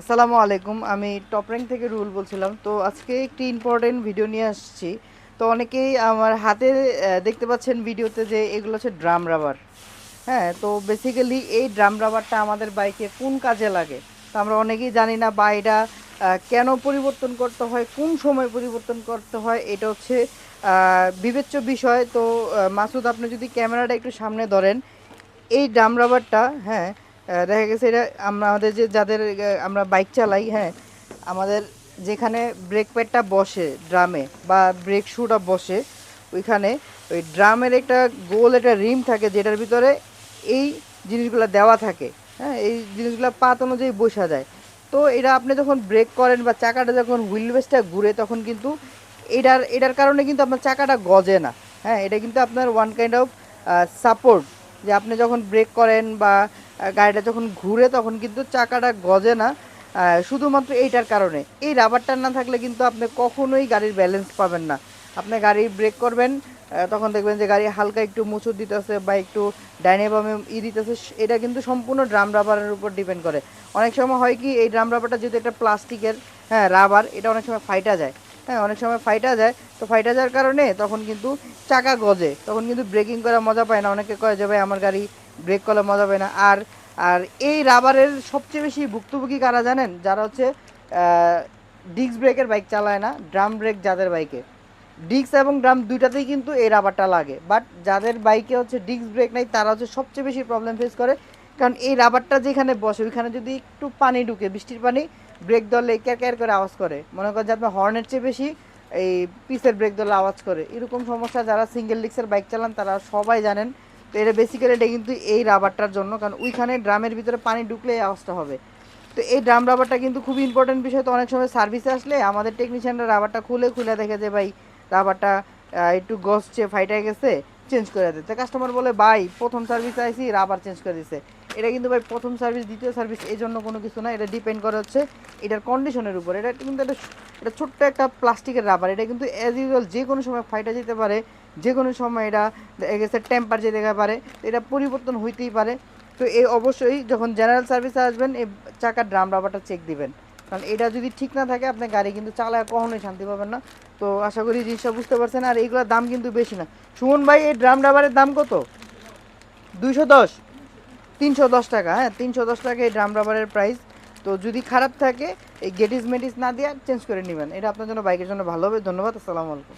আসসালামু আলাইকুম, আমি টপ র্যাঙ্ক থেকে রুল বলছিলাম। তো আজকে একটি ইম্পর্টেন্ট ভিডিও নিয়ে আসছি। তো অনেকেই আমার হাতে দেখতে পাচ্ছেন ভিডিওতে যে এগুলো হচ্ছে ড্রাম রাবার হ্যাঁ তো বেসিক্যালি এই ড্রাম রাবারটা আমাদের বাইকে কোন কাজে লাগে? তো আমরা অনেকেই জানি না বা এটা কেন পরিবর্তন করতে হয়, কোন সময় পরিবর্তন করতে হয়, এটা হচ্ছে বিবেচ্য বিষয়। তো মাসুদ, আপনি যদি ক্যামেরাটা একটু সামনে ধরেন, এই ড্রাম রাবারটা হ্যাঁ দেখা গেছে এটা আমরা আমাদের যে যাদের আমরা বাইক চালাই হ্যাঁ আমাদের যেখানে ব্রেক প্যাডটা বসে ড্রামে বা ব্রেক শুটা বসে, ওইখানে ওই ড্রামের একটা গোল, একটা রিম থাকে যেটার ভিতরে এই জিনিসগুলো দেওয়া থাকে হ্যাঁ এই জিনিসগুলো পাত অনুযায়ী বসা যায়। তো এটা আপনি যখন ব্রেক করেন বা চাকাটা যখন হুইল বেসটা ঘুরে, তখন কিন্তু এটার এটার কারণে কিন্তু আপনার চাকাটা গজে না হ্যাঁ এটা কিন্তু আপনার ওয়ান কাইন্ড অফ সাপোর্ট যে আপনি যখন ব্রেক করেন বা গাড়িটা যখন ঘুরে তখন কিন্তু চাকাটা গজে না। শুধুমাত্র এইটার কারণে। এই রাবারটা না থাকলে কিন্তু আপনি কখনোই গাড়ির ব্যালেন্স পাবেন না। আপনি গাড়ি ব্রেক করবেন তখন দেখবেন যে গাড়ি হালকা একটু মুচুর দিতেছে বা একটু ডাইনে বামে ই দিতেছে এটা কিন্তু সম্পূর্ণ ড্রাম রাবারের উপর ডিপেন্ড করে। অনেক সময় হয় কি, এই ড্রাম রাবারটা যেহেতু একটা প্লাস্টিকের হ্যাঁ রাবার এটা অনেক সময় ফাইটা যায়। হ্যাঁ অনেক সময় ফাইটা যায়। তো ফাইটা যাওয়ার কারণে তখন কিন্তু চাকা গজে। তখন কিন্তু ব্রেকিং করা মজা পায় না। অনেকে কয় যে, ভাই, আমার গাড়ি ব্রেক করলে মজা পায় না। আর আর এই রাবারের সবচেয়ে বেশি ভুক্তভোগী কারা জানেন? যারা হচ্ছে ডিস্ক ব্রেকের বাইক চালায় না ড্রাম ব্রেক যাদের বাইকে ডিস্ক এবং ড্রাম দুইটাতেই কিন্তু এই রাবারটা লাগে। বাট যাদের বাইকে হচ্ছে ডিস্ক ব্রেক নাই, তারা হচ্ছে সবচেয়ে বেশি প্রবলেম ফেস করে। কারণ এই রাবারটা যেখানে বসে, ওইখানে যদি একটু পানি ঢুকে, বৃষ্টির পানি ব্রেক ধরলে ক্যার ক্যার করে আওয়াজ করে। মনে করেন যে আপনার হর্নের চেয়ে বেশি এই পিসের ব্রেক ধরলে আওয়াজ করে। এরকম সমস্যা যারা সিঙ্গেল ডিস্কের বাইক চালান, তারা সবাই জানেন। তো এটা বেসিক্যালি এটা কিন্তু এই রাবারটার জন্য, কারণ ওইখানে ড্রামের ভিতরে পানি ঢুকলে এই আওয়াজটা হবে। তো এই ড্রাম রাবারটা কিন্তু খুবই ইম্পর্টেন্ট বিষয়। তো অনেক সময় সার্ভিসে আসলে আমাদের টেকনিশিয়ানরা রাবারটা খুলে খুলে দেখে যে, ভাই রাবারটা একটু গসছে ফাইটে গেছে চেঞ্জ করে দিতে কাস্টমার বলে, ভাই, প্রথম সার্ভিসে আইসি রাবার চেঞ্জ করে দিছে। এটা কিন্তু ভাই প্রথম সার্ভিস দ্বিতীয় সার্ভিস এই জন্য কোনো কিছু না। এটা ডিপেন্ড করে হচ্ছে এটার কন্ডিশনের উপর। এটা কিন্তু একটা এটা ছোট্ট একটা প্লাস্টিকের রাবার এটা কিন্তু অ্যাজ ইউজুয়াল যে কোনো সময় ফাইটা যেতে পারে, যে কোনো সময় এটা গেছে টেম্পার যেতে পারে। এটা পরিবর্তন হইতেই পারে। তো এই অবশ্যই যখন জেনারেল সার্ভিসে আসবেন, এই চাকার ড্রাম রাবারটা চেক দিবেন। কারণ এটা যদি ঠিক না থাকে, আপনার গাড়ি কিন্তু চালায় কখনোই শান্তি পাবেন না। তো আশা করি জিনিসটা বুঝতে পারছেন। আর এইগুলোর দাম কিন্তু বেশি না। সুমন ভাই, এই ড্রাম রাবারের দাম কত? দুইশো দশ। তিনশো দশ টাকা হ্যাঁ তিনশো দশ টাকা এই ড্রাম রাবারের প্রাইস তো যদি খারাপ থাকে, এই গেটিস মেটিস না দিয়ে চেঞ্জ করে নেবেন। এটা আপনার জন্য, বাইকের জন্য ভালো হবে। ধন্যবাদ, আসসালামু আলাইকুম।